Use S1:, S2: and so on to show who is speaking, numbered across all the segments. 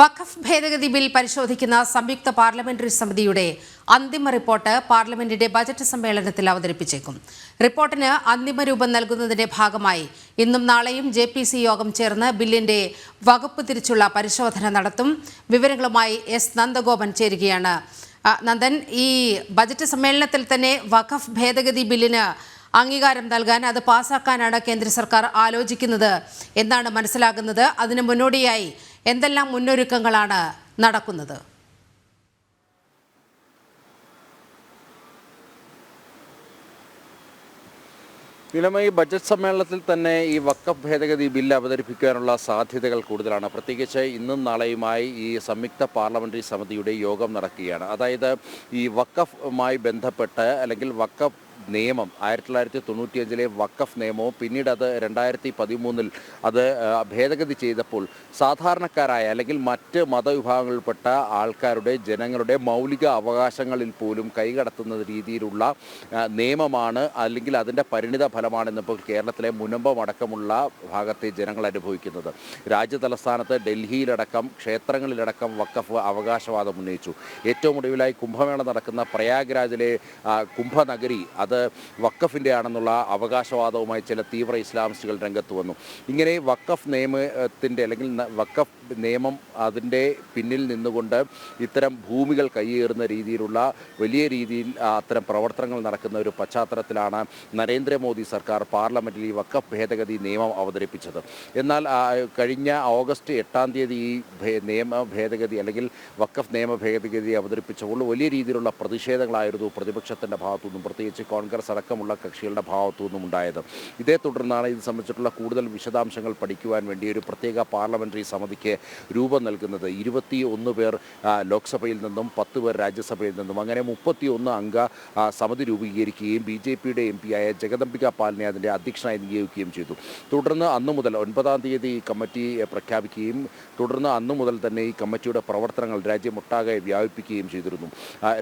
S1: വഖഫ് ഭേദഗതി ബിൽ പരിശോധിക്കുന്ന സംയുക്ത പാർലമെന്ററി സമിതിയുടെ അന്തിമ റിപ്പോർട്ട് പാർലമെന്റിന്റെ ബജറ്റ് സമ്മേളനത്തിൽ അവതരിപ്പിച്ചേക്കും. റിപ്പോർട്ടിന് അന്തിമ രൂപം നൽകുന്നതിന്റെ ഭാഗമായി ഇന്നും നാളെയും ജെ പി സി യോഗം ചേർന്ന് ബില്ലിന്റെ വകുപ്പ് തിരിച്ചുള്ള പരിശോധന നടത്തും. വിവരങ്ങളുമായി എസ് നന്ദഗോപൻ ചേരുകയാണ്. നന്ദൻ ഈ ബജറ്റ് സമ്മേളനത്തിൽ തന്നെ വഖഫ് ഭേദഗതി ബില്ലിന് അംഗീകാരം നൽകാൻ അത് പാസാക്കാനാണ് കേന്ദ്ര സർക്കാർ ആലോചിക്കുന്നത് എന്നാണ് മനസ്സിലാകുന്നത്. അതിന് മുന്നോടിയായി എന്തെല്ലാം മുന്നൊരുക്കങ്ങളാണ് നടക്കുന്നത്?
S2: നിലമ ഈ ബജറ്റ് സമ്മേളനത്തിൽ തന്നെ ഈ വക്കഫ് ഭേദഗതി ബില്ല് അവതരിപ്പിക്കാനുള്ള സാധ്യതകൾ കൂടുതലാണ്. പ്രത്യേകിച്ച് ഇന്നും നാളെയുമായി ഈ സംയുക്ത പാർലമെന്ററി സമിതിയുടെ യോഗം നടക്കുകയാണ്. അതായത് ഈ വക്കഫുമായി ബന്ധപ്പെട്ട് അല്ലെങ്കിൽ വക്കഫ് നിയമം ആയിരത്തി തൊള്ളായിരത്തി തൊണ്ണൂറ്റിയഞ്ചിലെ വക്കഫ് നിയമവും പിന്നീട് അത് രണ്ടായിരത്തി പതിമൂന്നിൽ അത് ഭേദഗതി ചെയ്തപ്പോൾ സാധാരണക്കാരായ അല്ലെങ്കിൽ മറ്റ് മതവിഭാഗങ്ങളിൽപ്പെട്ട ആൾക്കാരുടെ ജനങ്ങളുടെ മൗലിക അവകാശങ്ങളിൽ പോലും കൈകടത്തുന്ന രീതിയിലുള്ള നിയമമാണ് അല്ലെങ്കിൽ അതിന്റെ പരിണിത ഫലമാണെന്നിപ്പോൾ കേരളത്തിലെ മുനമ്പം അടക്കമുള്ള ഭാഗത്തെ ജനങ്ങൾ അനുഭവിക്കുന്നത്. രാജ്യതലസ്ഥാനത്ത് ഡൽഹിയിലടക്കം ക്ഷേത്രങ്ങളിലടക്കം വക്കഫ് അവകാശവാദം ഉന്നയിച്ചു. ഏറ്റവും ഒടുവിലായി കുംഭമേള നടക്കുന്ന പ്രയാഗ്രാജിലെ കുംഭനഗരി അത് വക്കഫിന്റെ ആണെന്നുള്ള അവകാശവാദവുമായി ചില തീവ്ര ഇസ്ലാമിസ്റ്റുകൾ രംഗത്ത് വന്നു. ഇങ്ങനെ വക്കഫ് നിയമത്തിന്റെ അല്ലെങ്കിൽ വക്കഫ് നിയമം അതിന്റെ പിന്നിൽ നിന്നുകൊണ്ട് ഇത്തരം ഭൂമികൾ കൈയേറുന്ന രീതിയിലുള്ള വലിയ രീതിയിൽ അത്തരം പ്രവർത്തനങ്ങൾ നടക്കുന്ന ഒരു പശ്ചാത്തലത്തിലാണ് നരേന്ദ്രമോദി സർക്കാർ പാർലമെന്റിൽ ഈ വക്കഫ് ഭേദഗതി നിയമം അവതരിപ്പിച്ചത്. എന്നാൽ കഴിഞ്ഞ ഓഗസ്റ്റ് എട്ടാം തീയതി ഈ നിയമ ഭേദഗതി അല്ലെങ്കിൽ വക്കഫ് നിയമ ഭേദഗതി അവതരിപ്പിച്ചപ്പോൾ വലിയ രീതിയിലുള്ള പ്രതിഷേധങ്ങളായിരുന്നു പ്രതിപക്ഷത്തിന്റെ ഭാഗത്തുനിന്നും. പ്രത്യേകിച്ച് കോൺഗ്രസ് അടക്കമുള്ള കക്ഷികളുടെ ഭാഗത്തു നിന്നും ഉണ്ടായത്. ഇതേ തുടർന്നാണ് ഇത് സംബന്ധിച്ചിട്ടുള്ള കൂടുതൽ വിശദാംശങ്ങൾ പഠിക്കുവാൻ വേണ്ടി ഒരു പ്രത്യേക പാർലമെന്ററി സമിതിക്ക് രൂപം നൽകുന്നത്. ഇരുപത്തി ഒന്ന് പേർ ലോക്സഭയിൽ നിന്നും പത്ത് പേർ രാജ്യസഭയിൽ നിന്നും. അങ്ങനെ മുപ്പത്തി ഒന്ന് അംഗ സമിതി രൂപീകരിക്കുകയും ബി ജെ പിയുടെ എം പിയായ ജഗദംബിക പാലിനെ അതിന്റെ അധ്യക്ഷനായി നിയോഗിക്കുകയും ചെയ്തു. തുടർന്ന് അന്നു മുതൽ ഒൻപതാം തീയതി ഈ കമ്മിറ്റി പ്രഖ്യാപിക്കുകയും തുടർന്ന് അന്നു മുതൽ തന്നെ ഈ കമ്മിറ്റിയുടെ പ്രവർത്തനങ്ങൾ രാജ്യമൊട്ടാകെ വ്യാപിപ്പിക്കുകയും ചെയ്തിരുന്നു.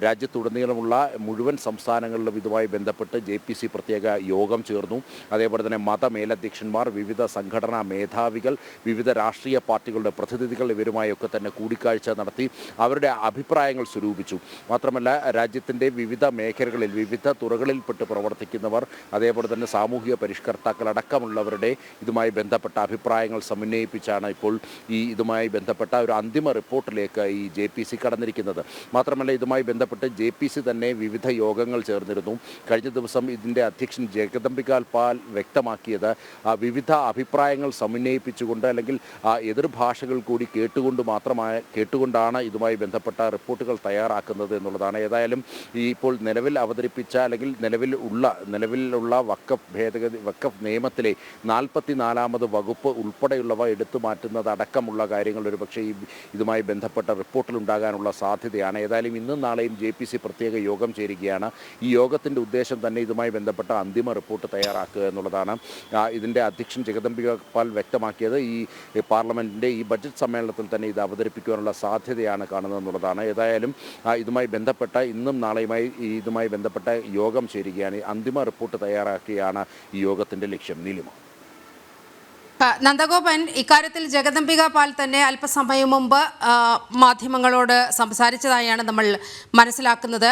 S2: രാജ്യത്തുടനീളമുള്ള മുഴുവൻ സംസ്ഥാനങ്ങളിലും ഇതുമായി ബന്ധപ്പെട്ട് ജെ പി സി പ്രത്യേക യോഗം ചേർന്നു. അതേപോലെ തന്നെ മതമേലധ്യക്ഷന്മാർ വിവിധ സംഘടനാ മേധാവികൾ വിവിധ രാഷ്ട്രീയ പാർട്ടികളുടെ പ്രതിനിധികൾ ഇവരുമായൊക്കെ തന്നെ കൂടിക്കാഴ്ച നടത്തി അവരുടെ അഭിപ്രായങ്ങൾ സ്വരൂപിച്ചു. മാത്രമല്ല രാജ്യത്തിന്റെ വിവിധ മേഖലകളിൽ വിവിധ തുറകളിൽപ്പെട്ട് പ്രവർത്തിക്കുന്നവർ അതേപോലെ തന്നെ സാമൂഹിക പരിഷ്കർത്താക്കൾ അടക്കമുള്ളവരുടെ ഇതുമായി ബന്ധപ്പെട്ട അഭിപ്രായങ്ങൾ സമന്വയിപ്പിച്ചാണ് ഇപ്പോൾ ഈ ഇതുമായി ബന്ധപ്പെട്ട ഒരു അന്തിമ റിപ്പോർട്ടിലേക്ക് ഈ ജെ കടന്നിരിക്കുന്നത്. മാത്രമല്ല ഇതുമായി ബന്ധപ്പെട്ട് ജെ തന്നെ വിവിധ യോഗങ്ങൾ ചേർന്നിരുന്നു. കഴിഞ്ഞ ദിവസം ഇതിന്റെ അധ്യക്ഷൻ ജഗദംബികാൽ പാൽ വ്യക്തമാക്കിയത് വിവിധ അഭിപ്രായങ്ങൾ സമന്വയിപ്പിച്ചുകൊണ്ട് അല്ലെങ്കിൽ എതിർഭാഷകൾ കൂടി കേട്ടുകൊണ്ട് മാത്രമായ കേട്ടുകൊണ്ടാണ് ഇതുമായി ബന്ധപ്പെട്ട റിപ്പോർട്ടുകൾ തയ്യാറാക്കുന്നത് എന്നുള്ളതാണ്. ഏതായാലും ഈ ഇപ്പോൾ നിലവിൽ അവതരിപ്പിച്ച അല്ലെങ്കിൽ നിലവിൽ ഉള്ള നിലവിലുള്ള വക്കഫ് ഭേദഗതി വക്കഫ് നിയമത്തിലെ നാൽപ്പത്തി നാലാമത് വകുപ്പ് ഉൾപ്പെടെയുള്ളവ എടുത്തു മാറ്റുന്നത് അടക്കമുള്ള കാര്യങ്ങൾ ഒരു പക്ഷേ ഈ ഇതുമായി ബന്ധപ്പെട്ട റിപ്പോർട്ടിൽ ഉണ്ടാകാനുള്ള സാധ്യതയാണ്. ഏതായാലും ഇന്നും നാളെയും ജെ പ്രത്യേക യോഗം ചേരുകയാണ്. ഈ യോഗത്തിന്റെ ഉദ്ദേശം തന്നെ ഇതുമായി ബന്ധപ്പെട്ട അന്തിമ റിപ്പോർട്ട് തയ്യാറാക്കുക എന്നുള്ളതാണ് ഇതിന്റെ അധ്യക്ഷൻ ജഗദംബിക വ്യക്തമാക്കിയത്. ഈ പാർലമെന്റിന്റെ ഈ ബജറ്റ് സമ്മേളനത്തിൽ തന്നെ ഇത് അവതരിപ്പിക്കുവാനുള്ള സാധ്യതയാണ് കാണുന്നത് എന്നുള്ളതാണ്. ഏതായാലും ഇതുമായി ബന്ധപ്പെട്ട ഇന്നും നാളെയുമായി ഇതുമായി ബന്ധപ്പെട്ട യോഗം ചേരുകയാണ്. അന്തിമ റിപ്പോർട്ട് തയ്യാറാക്കുകയാണ് ഈ യോഗത്തിന്റെ ലക്ഷ്യം. നീലിമ.
S1: നന്ദഗോപൻ ഇക്കാര്യത്തിൽ ജഗദംബിക പാൽ തന്നെ അല്പസമയം മുമ്പ് മാധ്യമങ്ങളോട് സംസാരിച്ചതായാണ് നമ്മൾ മനസ്സിലാക്കുന്നത്.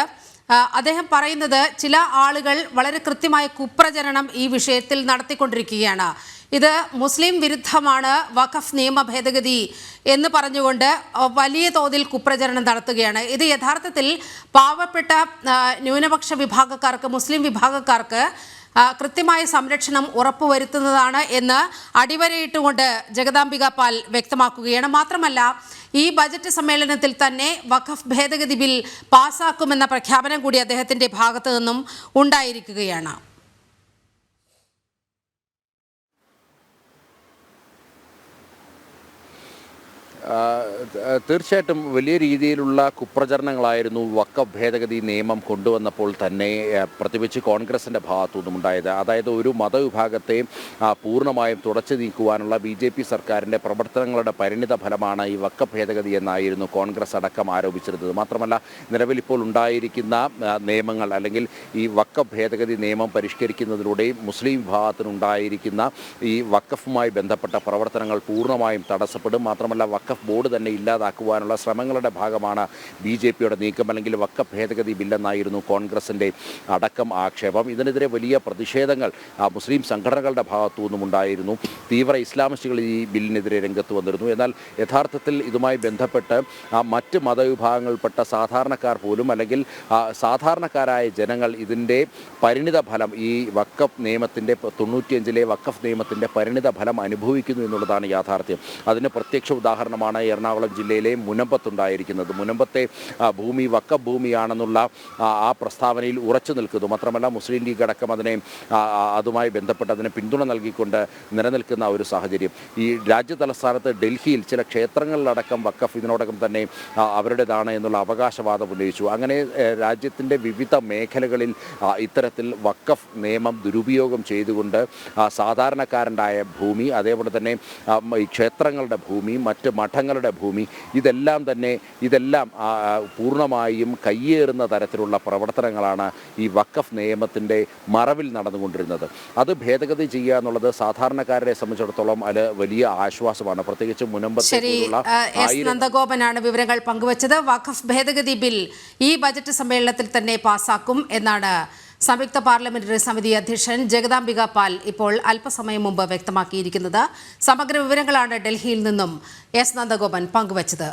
S1: അദ്ദേഹം പറയുന്നത് ചില ആളുകൾ വളരെ കൃത്യമായ കുപ്രചരണം ഈ വിഷയത്തിൽ നടത്തിക്കൊണ്ടിരിക്കുകയാണ്. ഇത് മുസ്ലിം വിരുദ്ധമാണ് വഖഫ് നിയമ ഭേദഗതി എന്ന് പറഞ്ഞുകൊണ്ട് വലിയ തോതിൽ കുപ്രചരണം നടത്തുകയാണ്. ഇത് യഥാർത്ഥത്തിൽ പാവപ്പെട്ട ന്യൂനപക്ഷ വിഭാഗക്കാർക്ക് മുസ്ലിം വിഭാഗക്കാർക്ക് കൃത്യമായ സംരക്ഷണം ഉറപ്പുവരുത്തുന്നതാണ് എന്ന് അടിവരയിട്ടുകൊണ്ട് ജഗദാംബിക പാൽ വ്യക്തമാക്കുകയാണ്. മാത്രമല്ല ഈ ബജറ്റ് സമ്മേളനത്തിൽ തന്നെ വഖഫ് ഭേദഗതി ബിൽ പാസാക്കുമെന്ന പ്രഖ്യാപനം കൂടി അദ്ദേഹത്തിന്റെ ഭാഗത്തു നിന്നും ഉണ്ടായിരിക്കുകയാണ്.
S2: തീർച്ചയായിട്ടും വലിയ രീതിയിലുള്ള കുപ്രചരണങ്ങളായിരുന്നു വക്ക ഭേദഗതി നിയമം കൊണ്ടുവന്നപ്പോൾ തന്നെ പ്രത്യേകിച്ച് കോൺഗ്രസിന്റെ ഭാഗത്തു നിന്നും ഉണ്ടായത്. അതായത് ഒരു മതവിഭാഗത്തെ പൂർണമായും തുടച്ചു നീക്കുവാനുള്ള ബി ജെ പി സർക്കാരിന്റെ പ്രവർത്തനങ്ങളുടെ പരിണിത ഫലമാണ് ഈ വക്ക ഭേദഗതി എന്നായിരുന്നു കോൺഗ്രസ് അടക്കം ആരോപിച്ചിരുന്നത്. മാത്രമല്ല നിലവിൽ ഇപ്പോൾ ഉണ്ടായിരിക്കുന്ന നിയമങ്ങൾ അല്ലെങ്കിൽ ഈ വക്ക ഭേദഗതി നിയമം പരിഷ്കരിക്കുന്നതിലൂടെ മുസ്ലിം വിഭാഗത്തിനുണ്ടായിരിക്കുന്ന ഈ വക്കഫുമായി ബന്ധപ്പെട്ട പ്രവർത്തനങ്ങൾ പൂർണമായും തടസ്സപ്പെടും. മാത്രമല്ല വക്കഫ് വക്കഫ് ബോർഡ് തന്നെ ഇല്ലാതാക്കുവാനുള്ള ശ്രമങ്ങളുടെ ഭാഗമാണ് ബി ജെ പിയുടെ നീക്കം അല്ലെങ്കിൽ വക്ക ഭേദഗതി ബില്ലെന്നായിരുന്നു കോൺഗ്രസിന്റെ അടക്കം ആക്ഷേപം. ഇതിനെതിരെ വലിയ പ്രതിഷേധങ്ങൾ മുസ്ലിം സംഘടനകളുടെ ഭാഗത്തു നിന്നും ഉണ്ടായിരുന്നു. തീവ്ര ഇസ്ലാമിസ്റ്റുകൾ ഈ ബില്ലിനെതിരെ രംഗത്ത് വന്നിരുന്നു. എന്നാൽ യഥാർത്ഥത്തിൽ ഇതുമായി ബന്ധപ്പെട്ട് മറ്റ് മതവിഭാഗങ്ങളിൽപ്പെട്ട സാധാരണക്കാർ പോലും അല്ലെങ്കിൽ സാധാരണക്കാരായ ജനങ്ങൾ ഇതിന്റെ പരിണിത ഫലം ഈ വക്കഫ് നിയമത്തിന്റെ തൊണ്ണൂറ്റിയഞ്ചിലെ വക്കഫ് നിയമത്തിന്റെ പരിണിത ഫലം അനുഭവിക്കുന്നു എന്നുള്ളതാണ് യാഥാർത്ഥ്യം. അതിന് പ്രത്യക്ഷ ഉദാഹരണമാണ് എറണാകുളം ജില്ലയിലെ മുനമ്പത്തുണ്ടായിരിക്കുന്നത്. മുനമ്പത്തെ ഭൂമി വക്കഭൂമിയാണെന്നുള്ള ആ, പ്രസ്താവനയിൽ ഉറച്ചു നിൽക്കുന്നു. മാത്രമല്ല മുസ്ലിം ലീഗ് അടക്കം അതിനെ അതുമായി ബന്ധപ്പെട്ട് അതിന് പിന്തുണ നൽകിക്കൊണ്ട് നിലനിൽക്കുന്ന ഒരു സാഹചര്യം. ഈ രാജ്യ തലസ്ഥാനത്ത് ഡൽഹിയിൽ ചില ക്ഷേത്രങ്ങളിലടക്കം വക്കഫ് ഇതിനോടകം തന്നെ അവരുടേതാണ് എന്നുള്ള അവകാശവാദം ഉന്നയിച്ചു. അങ്ങനെ രാജ്യത്തിന്റെ വിവിധ മേഖലകളിൽ ഇത്തരത്തിൽ വക്കഫ് നിയമം ദുരുപയോഗം ചെയ്തുകൊണ്ട് സാധാരണക്കാരന്റെ ഭൂമി അതേപോലെ തന്നെ ഈ ക്ഷേത്രങ്ങളുടെ ഭൂമി മറ്റ് മഠങ്ങളുടെ ഭൂമി. ഇതെല്ലാം തന്നെ ഇതെല്ലാം പൂർണമായും കയ്യേറുന്ന തരത്തിലുള്ള പ്രവർത്തനങ്ങളാണ് ഈ വക്കഫ് നിയമത്തിന്റെ മറവിൽ നടന്നുകൊണ്ടിരുന്നത്. അത് ഭേദഗതി ചെയ്യുക എന്നുള്ളത് സാധാരണക്കാരെ സംബന്ധിച്ചിടത്തോളം അത് വലിയ ആശ്വാസമാണ്. പ്രത്യേകിച്ച് മുനമ്പത്തെ
S1: ശരി
S2: പോലുള്ള
S1: ആ, എസ്
S2: ആയിരം
S1: നന്ദഗോപനാണ് വിവരങ്ങൾ പങ്കുവച്ചത്. വഖഫ് ഭേദഗതി ബിൽ ഈ ബജറ്റ് സമ്മേളനത്തിൽ തന്നെ പാസാക്കും എന്നാണ് സംയുക്ത പാർലമെന്ററി സമിതി അധ്യക്ഷൻ ജഗദാംബിക പാൽ ഇപ്പോൾ അല്പസമയം മുമ്പ് വ്യക്തമാക്കിയിരിക്കുന്നത്. സമഗ്ര വിവരങ്ങളാണ് ഡൽഹിയിൽ നിന്നും എസ്. നന്ദഗോപൻ പങ്കുവച്ചത്.